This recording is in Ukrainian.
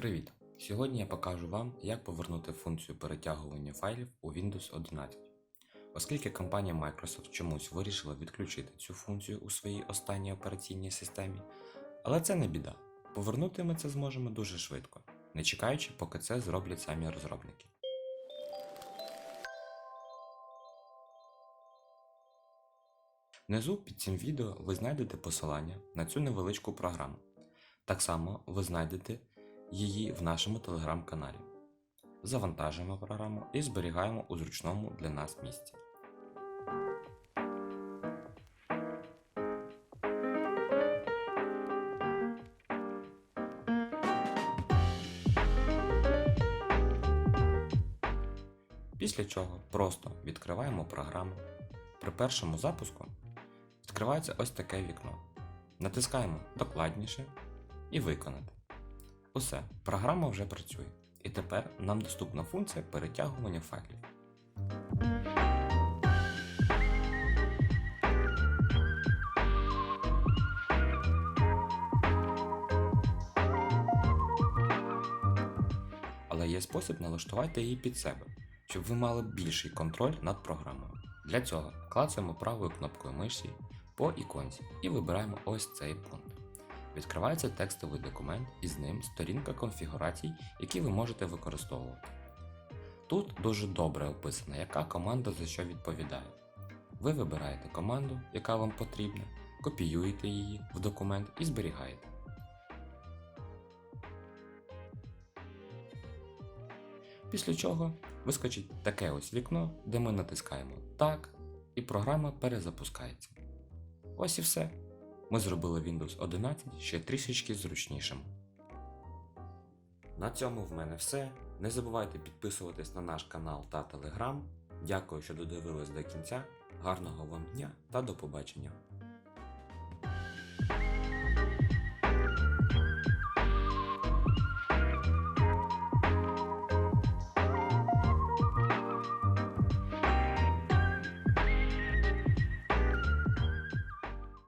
Привіт! Сьогодні я покажу вам, як повернути функцію перетягування файлів у Windows 11. Оскільки компанія Microsoft чомусь вирішила відключити цю функцію у своїй останній операційній системі, але це не біда. Повернути ми це зможемо дуже швидко, не чекаючи, поки це зроблять самі розробники. Внизу під цим відео ви знайдете посилання на цю невеличку програму. Так само ви знайдете її в нашому телеграм-каналі. Завантажуємо програму і зберігаємо у зручному для нас місці. Після чого просто відкриваємо програму. При першому запуску відкривається ось таке вікно. Натискаємо докладніше і виконати. Усе, програма вже працює. І тепер нам доступна функція перетягування файлів. Але є спосіб налаштувати її під себе, щоб ви мали більший контроль над програмою. Для цього клацаємо правою кнопкою миші по іконці і вибираємо ось цей пункт. Відкривається текстовий документ і з ним сторінка конфігурацій, які ви можете використовувати. Тут дуже добре описано, яка команда за що відповідає. Ви вибираєте команду, яка вам потрібна, копіюєте її в документ і зберігаєте. Після чого вискочить таке ось вікно, де ми натискаємо Так, і програма перезапускається. Ось і все. Ми зробили Windows 11 ще трішечки зручнішим. На цьому в мене все. Не забувайте підписуватись на наш канал та телеграм. Дякую, що додивились до кінця. Гарного вам дня та до побачення!